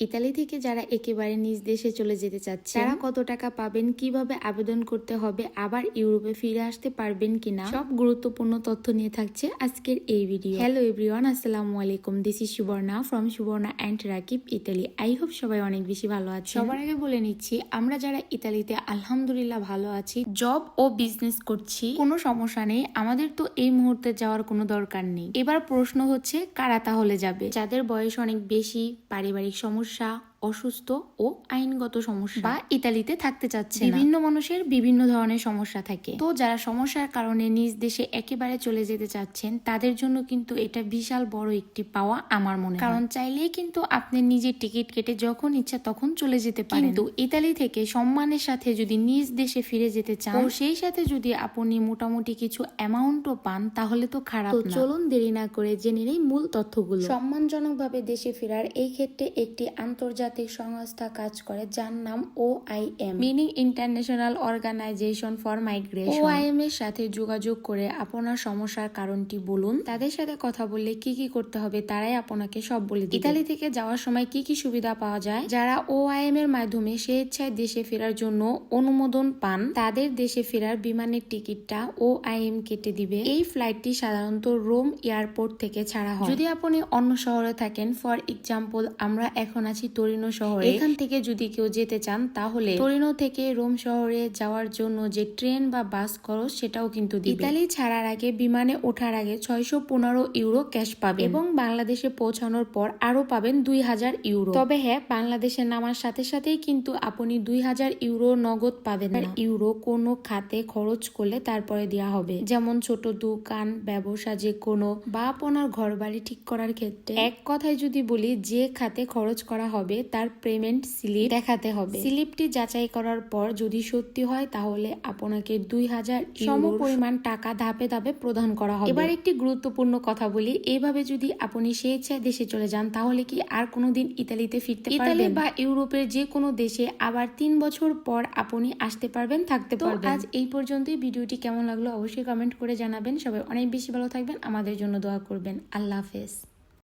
Italy থেকে যারা একেবারে নিজ দেশে চলে যেতে চাচ্ছে তারা কত টাকা পাবেন কীভাবে আবেদন করতে হবে আবার ইউরোপে ফিরে আসতে পারবেন কিনা সব গুরুত্বপূর্ণ তথ্য নিয়ে থাকছে আজকের এই ভিডিও হ্যালো এভরিওয়ান আসসালামু আলাইকুম। This is Subarna from Subarna and Rakib Italy I hope সবাই অনেক বেশি ভালো আছে সবার আগে বলে নিচ্ছি আমরা যারা ইতালিতে আলহামদুলিল্লাহ ভালো আছি জব ও বিজনেস করছি কোনো সমস্যা নেই। আমাদের তো এই মুহূর্তে যাওয়ার কোনো দরকার নেই। এবার প্রশ্ন হচ্ছে কারা তাহলে যাবে? যাদের বয়স অনেক বেশি পারিবারিক সমস্যা chat. অসুস্থ ও আইনগত সমস্যা বা ইতালিতে থাকতে চাচ্ছে বিভিন্ন মানুষের বিভিন্ন ধরনের সমস্যা থাকে। তো যারা সমস্যার কারণে নিজ দেশে একেবারে চলে যেতে চাচ্ছেন তাদের জন্য কিন্তু এটা বিশাল বড় একটি পাওয়া আমার মনে কারণ চাইলেই কিন্তু আপনি নিজের টিকিট কেটে যখন ইচ্ছা তখন চলে যেতে পারেন। কিন্তু ইতালি থেকে সম্মানের সাথে যদি নিজ দেশে ফিরে যেতে চান ও সেই সাথে যদি আপনি মোটামুটি কিছু অ্যামাউন্টও পান তাহলে তো খারাপ না। চলুন দেরি না করে জেনে নেই মূল তথ্যগুলো। সম্মানজনকভাবে দেশে ফেরার এই ক্ষেত্রে একটি আন্তর্জাতিক সংস্থা কাজ করে যার নাম O I M meaning International Organization for Migration. O I M এর সাথে যোগাযোগ করে আপনার সমস্যার কারণটি বলুন। তাদের সাথে কথা বললে কি কি করতে হবে তারাই আপনাকে সব বলে দিবে। ইতালি থেকে যাওয়ার সময় কি কি সুবিধা পাওয়া যায়? যারা ও আই এম এর মাধ্যমে স্বেচ্ছায় দেশে ফেরার জন্য অনুমোদন পান তাদের দেশে ফেরার বিমানের টিকিটটা ও আই এম কেটে দিবে। এই ফ্লাইটটি সাধারণত রোম এয়ারপোর্ট থেকে ছাড়া হয়। যদি আপনি অন্য শহরে থাকেন ফর এক্সাম্পল আমরা এখন আছি টরিনো শহরে এখান থেকে যদি কেউ যেতে চান তাহলে টরিনো থেকে রোম শহরে যাওয়ার জন্য যে ট্রেন বা বাস খরচ সেটাও কিন্তু দিবে। ইতালি ছাড়ার আগে বিমানে ওঠার আগে ছয়শো পনেরো ইউরো ক্যাশ পাবেন। এবং বাংলাদেশে পৌঁছানোর পর আরও পাবেন দুই হাজার ইউরো। তবে হ্যাঁ বাংলাদেশে নামার সাথে সাথেই কিন্তু আপনি দুই হাজার ইউরো নগদ পাবেন না। ইউরো কোনো খাতে খরচ করলে তারপরে দেওয়া হবে। যেমন ছোট দোকান ব্যবসা যে কোনো বা আপনার ঘর বাড়ি ঠিক করার ক্ষেত্রে। এক কথায় যদি বলি যে খাতে খরচ করা হবে তার পেমেন্ট স্লিপ দেখাতে হবে। স্লিপটি যাচাই করার পর যদি সত্যি হয় তাহলে আপনাকে দুই হাজার সম পরিমাণ টাকা ধাপে ধাপে প্রদান করা হবে। এবার একটি গুরুত্বপূর্ণ কথা বলি। এইভাবে যদি আপনি স্বেচ্ছায় দেশে চলে যান তাহলে কি আর কোনোদিন ইতালিতে ফিরতে ইতালি বা ইউরোপের যে কোনো দেশে আবার তিন বছর পর আপনি আসতে পারবেন থাকতে পারবেন। আজ এই পর্যন্তই। ভিডিওটি কেমন লাগল অবশ্যই কমেন্ট করে জানাবেন। সবাই অনেক বেশি ভালো থাকবেন। আমাদের জন্য দোয়া করবেন। আল্লাহ হাফেজ।